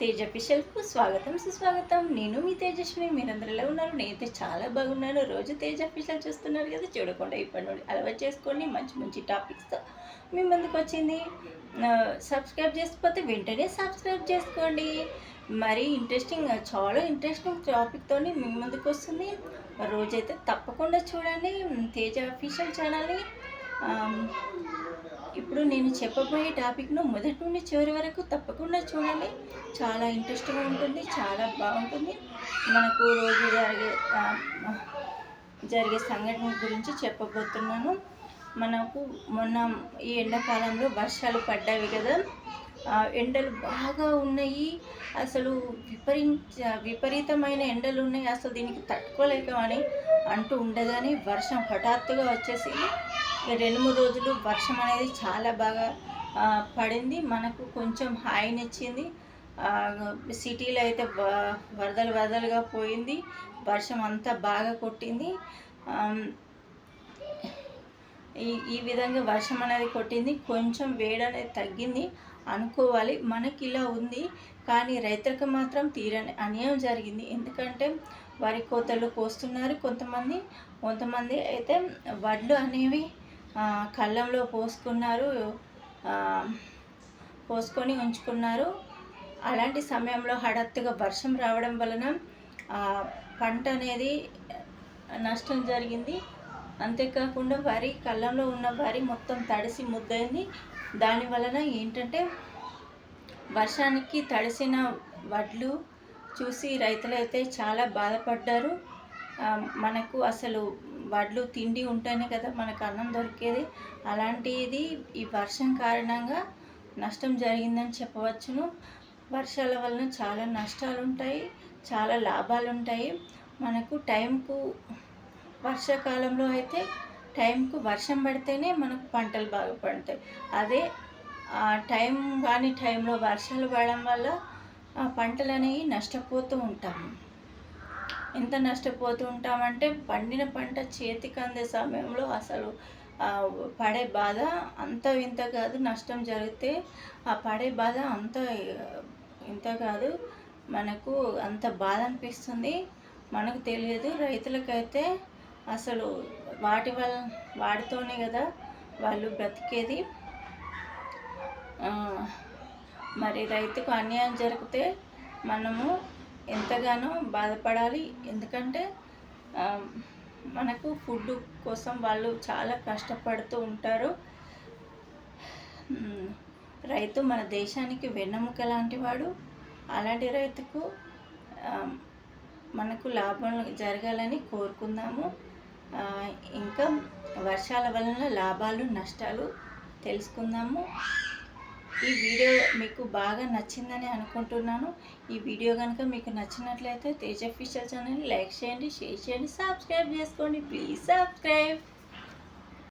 తేజ ఫిషల్కు స్వాగతం సుస్వాగతం. నేను మీ తేజస్విని మీరందరూ ఎలా ఉన్నారు. నేనైతే చాలా బాగున్నాను. రోజు తేజ ఫిషల్ చూస్తున్నారు కదా చూడకుండా ఇప్పటి నుండి అలవాటు చేసుకోండి మంచి మంచి టాపిక్స్తో మీ ముందుకు వచ్చింది. సబ్స్క్రైబ్ చేసిపోతే వెంటనే సబ్స్క్రైబ్ చేసుకోండి. మరి ఇంట్రెస్టింగ్ చాలా ఇంట్రెస్టింగ్ టాపిక్తో మీ ముందుకు వస్తుంది. రోజైతే తప్పకుండా చూడండి. తేజ అఫీషియల్ ఛానల్ని. ఇప్పుడు నేను చెప్పబోయే టాపిక్ను మొదటి నుండి చివరి వరకు తప్పకుండా చూడండి. చాలా ఇంట్రెస్టింగ్ ఉంటుంది చాలా బాగుంటుంది. మనకు రోజు జరిగే జరిగే సంఘటన గురించి చెప్పబోతున్నాను. మనకు మొన్న ఈ ఎండాకాలంలో వర్షాలు పడ్డాయి కదా. ఆ, ఎండలు బాగా ఉన్నాయి. అసలు విపరీత విపరీతమైన ఎండలు ఉన్నాయి. అసలు దీనికి తట్టుకోలేక అని అంటూ ఉండగానే వర్షం హఠాత్తుగా వచ్చేసి రెండు మూడు రోజులు వర్షం అనేది చాలా బాగా పడింది. మనకు కొంచెం హాయినిచ్చింది సిటీలో అయితే వరదలు వరదలుగా పోయింది. వర్షం అంతా బాగా కొట్టింది. ఈ ఈ విధంగా వర్షం అనేది కొట్టింది. కొంచెం వేడి అనేది తగ్గింది అనుకోవాలి. మనకి ఇలా ఉంది. కానీ రైతులకు మాత్రం తీరని అన్యాయం జరిగింది. ఎందుకంటే వరి కోతలు కోస్తున్నారు కొంతమంది. కొంతమంది అయితే వడ్లు అనేవి కళ్ళంలో పోసుకున్నారు. పోసుకొని ఉంచుకున్నారు. అలాంటి సమయంలో హఠాత్తుగా వర్షం రావడం వలన పంట అనేది నష్టం జరిగింది. అంతేకాకుండా వరి కళ్ళంలో ఉన్న వరి మొత్తం తడిసి ముద్దయింది. దాని వలన ఏంటంటే వర్షానికి తడిసిన వడ్లు చూసి రైతులైతే చాలా బాధపడ్డారు. మనకు అసలు వడ్లు తిండి ఉంటేనే కదా మనకు అన్నం దొరికేది. అలాంటిది ఈ వర్షం కారణంగా నష్టం జరిగిందని చెప్పవచ్చును. వర్షాల వలన చాలా నష్టాలు ఉంటాయి చాలా లాభాలు ఉంటాయి మనకు టైంకు వర్షాకాలంలో అయితే టైంకు వర్షం పడితేనే మనకు పంటలు బాగా పండుతాయి. అదే టైం కాని టైంలో వర్షాలు పడడం వల్ల పంటలు అనేవి నష్టపోతూ ఉంటాము. ఎంత నష్టపోతూ ఉంటామంటే పండిన పంట చేతికి అందే సమయంలో అసలు పడే బాధ అంత ఇంత కాదు నష్టం జరిగితే ఆ పడే బాధ అంత ఇంత కాదు. మనకు అంత బాధ అనిపిస్తుంది. మనకు తెలియదు. రైతులకైతే అసలు వాటి వల్ల వాటితోనే కదా వాళ్ళు బ్రతికేది. మరి రైతుకు అన్యాయం జరిగితే మనము ఎంతగానో బాధపడాలి. ఎందుకంటే మనకు ఫుడ్ కోసం వాళ్ళు చాలా కష్టపడుతూ ఉంటారు. రైతు మన దేశానికి వెన్నెముక లాంటి వాడు. అలాంటి రైతుకు మనకు లాభం జరగాలని కోరుకుందాము. ఇంకా వర్షాల వలన లాభాలు నష్టాలు తెలుసుకుందాము. ఈ వీడియో మీకు బాగా నచ్చిందని అనుకుంటున్నాను. ఈ వీడియో కనుక మీకు నచ్చినట్లయితే తేజ ఫిషర్ ఛానల్ లైక్ చేయండి షేర్ చేయండి సబ్స్క్రైబ్ చేసుకోండి. Please subscribe.